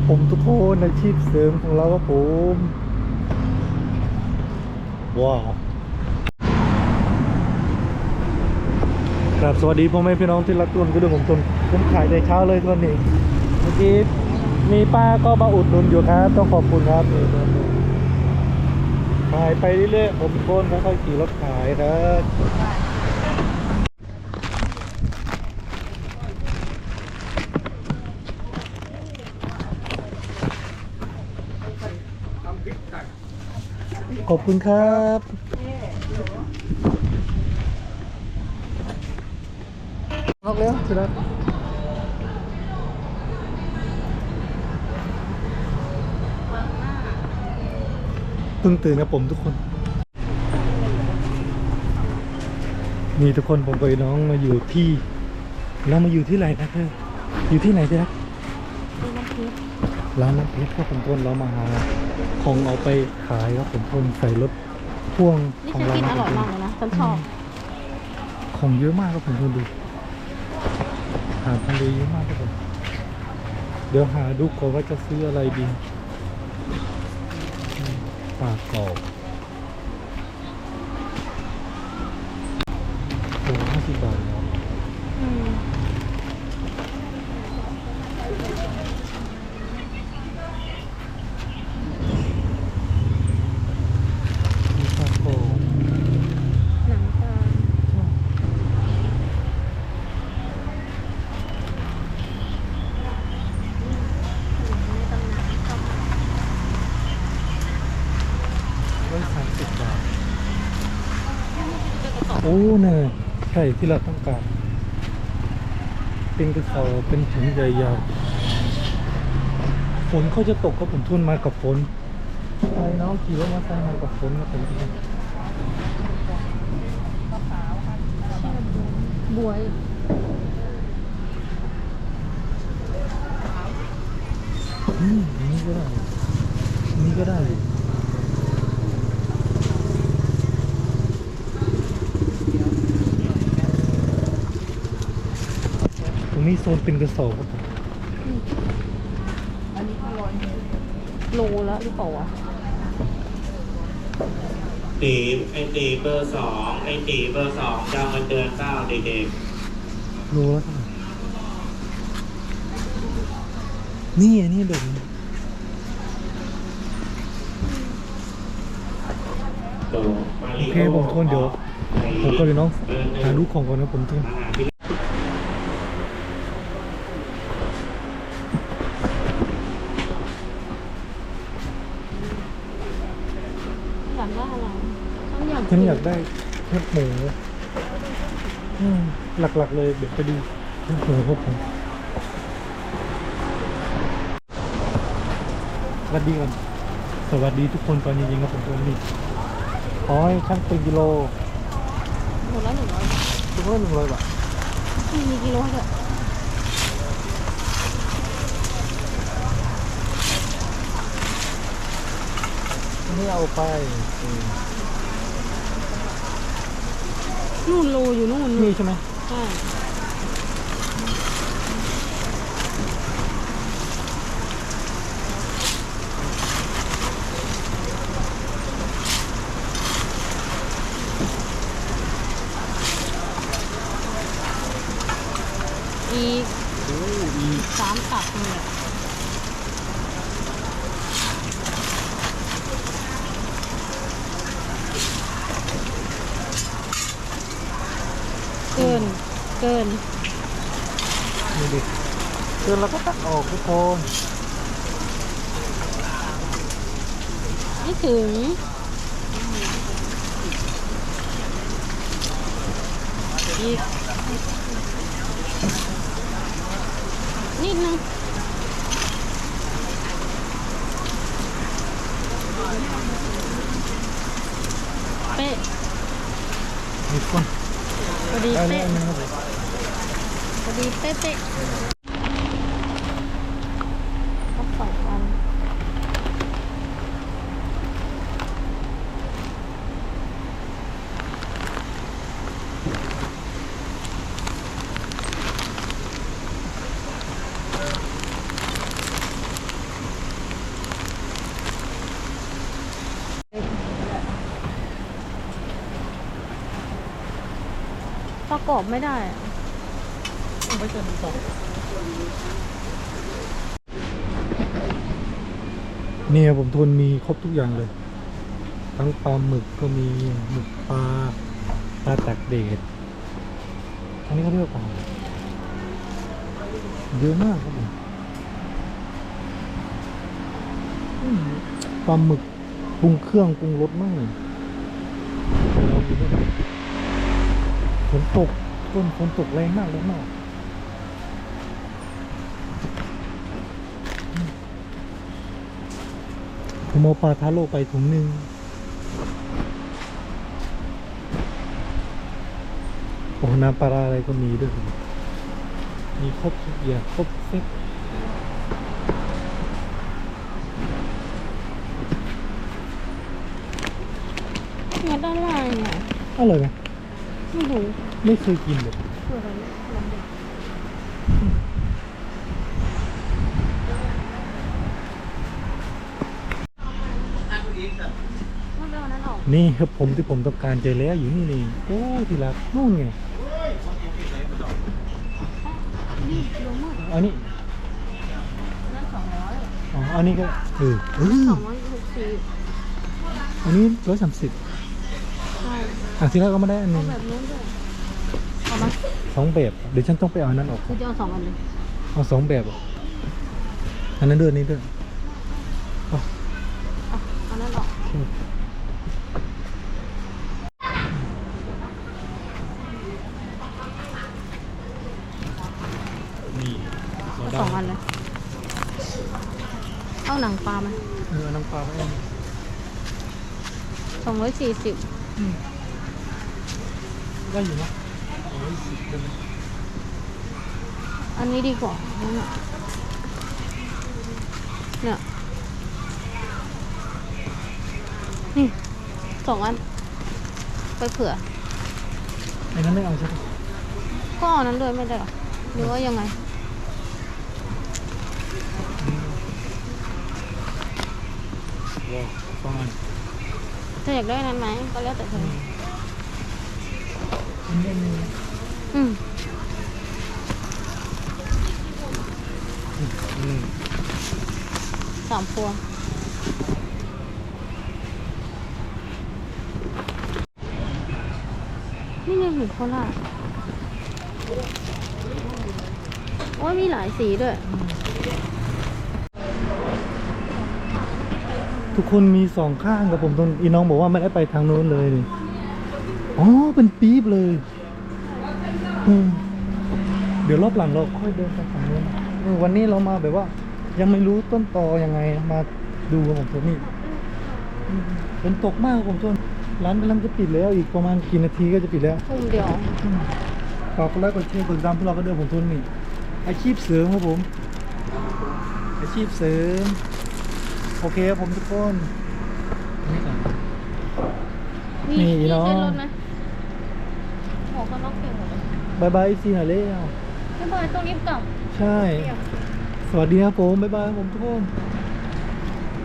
ครับผมทุกคนอาชีพเสริมของเราครับผมว้าวครับสวัสดีพ่อแม่พี่น้องที่รักทุกคนก็ด้วยผมทุนผมขายแต่เช้าเลยทุนนี้เมื่อกี้มีป้าก็มาอุดหนุนอยู่ครับ ต้องขอบคุณครับขายไปเรื่อยๆผมทุกคนค่อยๆขี่รถขายครับ ขอบคุณครับ นอกแล้วสุดแล้วเพิ่งตื่นนะผมทุกคน นี่ทุกคนผมกับไอ้น้องมาอยู่ที่ เรามาอยู่ที่ไหนนะเธออยู่ที่ไหนเจ๊ ร้านน้ำเพชรครับผมทุกคนเรามาหาของเอาไปขายครับผมทุกคนใส่รถพ่วงนี่ของฉันเรากินอร่อยมากเลยนะฉันชอบของเยอะมากครับผมทุกคนดูอาหารทะเลเยอะมากครับผมเดี๋ยวหาดูก่อนว่าจะซื้ออะไรดีอืมปลากรอบโอ้ห้าสิบบาทเนาะ อืม มีปลากรอบ หนังปลา ร้อยสามสิบบาท โอ้เนี่ย ใช่ที่เราต้องการ เป็นกระสอบเป็นถุงใหญ่ๆฝนเขาจะตกก็ผมทุนมากับฝนไอ้น้องขี่รถมาใส่มากับฝนนะผมทุนบวยอืมอันนี้ก็ได้อันนี้ก็ได้อยู่ต รงนี้โซนเป็นกระสอบครับผมอันนี้อร่อยโลแล้วหรือเปล่าวะตีไอตีเบอร์สองไอตีเบอร์สองจะเอามาเตือนเก้าเด็กรู้แล้วเท่าไหร่นี่อันนี้แบบนี้ๆตัวมาโอริเคผมทนเดี๋ยวผมก็เลยน้องหาลูกของก่อนนะผมทน อาหารที่อยากได้อะไรฉันอยากฉันอยากได้แคบหมูอืมหลักๆเลยเดี๋ยวไปดูแคบหมูครับผมสวัสดีก่อนสวัสดีทุกคนตอนเย็นๆครับผมตอนนี้ขอให้ช่างเป็นกิโลหมดแล้วหนึ่งร้อยทุกคนหนึ่งร้อยบาทมีกิโลให้ด้ว ยอันนี้เอาไปอืมนู่นโลอยู่นู่นนี่ใช่ไหมใช่อีกโอ้อีกสามตับเนี่ย เกิน เกินนี่ดิเกินแล้วก็ตัดออกทุกคนไม่ถึง อีก นิดนึง เป๊ะ นี่คน พอดี ได้แล้ เป๊ะ วอันนึงครับผม พอดีเป๊ะเป๊ะก็สองอัน ประกอบไม่ได้อะไม่เกินสองนี่ครับผมทนมีครบทุกอย่างเลย ทั้งปลาหมึกก็มีหมึกปลาปลาตักเดดอันนี้เขาเรียกว่าปลาอะไรเยอะมากครับผมอืมปลาหมึกปรุงเครื่องปรุงรสมากเลยลองดูด้วย ฝนตกต้นฝนตกแรงมากแรงมากผมเอาปลาทาโร่ไปถุงหนึ่งโอ้น้ำปลาร้าอะไรก็มีด้วยมีครบทุกอย่างครบเซ็ตเนี่ยด้านล่างเนี่ยอร่อยไหม ไม่รู้ไม่เคยกินเลยคืออะไรลองดูมันเอาอันนั้นออกนี่ครับผมที่ผมต้องการเจอแล้วอยู่นี่นี่โอ้ที่รักนู่นไงนี่ลงมืดอันนี้นั่นสองร้อยอ๋ออันนี้ก็เออเออสองร้อยหกสิบอันนี้ร้อยสามสิบใช่ อะที่รักก็ไม่ได้อันหเอานึงแบบนู้นด้วยเอามาสองแบบเดี๋ยวฉันต้องไปเอาอันนั้นออก คือจะเอาสองอันเลยเอาสองแบบอะอันนั้นด้วยอันนี้ด้วยเอาอันนั้นออกนี่เอาสองอันเลยเอาหนังปลาไหมเออเอาน้ำปลาไปเอาสองร้อยสี่สิบ ได้อยู่นะร้อยสิบได้ไหมอันนี้ดีกว่าเนี่ยเนี่ยนี่สองอัน ไปเผื่อไอ้นั้นไม่เอาใช่ไหมก็เอานั้นเลยไม่ได้หรอหรือว่ายังไงว้าวสองอัน เธออยากได้นั้นไหมก็แล้วแต่เธออันนี้อันนี้อืมอืมสามพวงนี่ไงหมูโคราชโอ้ยมีหลายสีด้วย ทุกคนมีสองข้างกับผมตรงอีน้องบอกว่าไม่ได้ไปทางโน้นเลยนี่อ๋อเป็นปี๊บเลยอืมเดี๋ยวรอบหลังเราค่อยเดินไปฝั่งโน้นเออวันนี้เรามาแบบว่า ยังไม่รู้ต้นตอยังไงมาดูกับผมตัวนี้อืมฝนตกมากครับผมทนร้านกำลังจะปิดแล้วอีกประมาณกี่นาทีก็จะปิดแล้วทุ่มเดียวฝากกดไลค์กดแชร์กดติดตามพวกเราก็เดินผมทุนนี่อาชีพเสริมครับผม อาชีพเสริม โอเคครับผมทุกคนนี่ก่อนมีนี่มีเนาะเต้นรถไหมหมวกกันน็อกเก่งหมดเลยบายบายซีหน่อยเร็วไม่เป็นไรต้องรีบกลับใช่เรียกสวัสดีครับผมบ๊ายบายครับผมทุกคน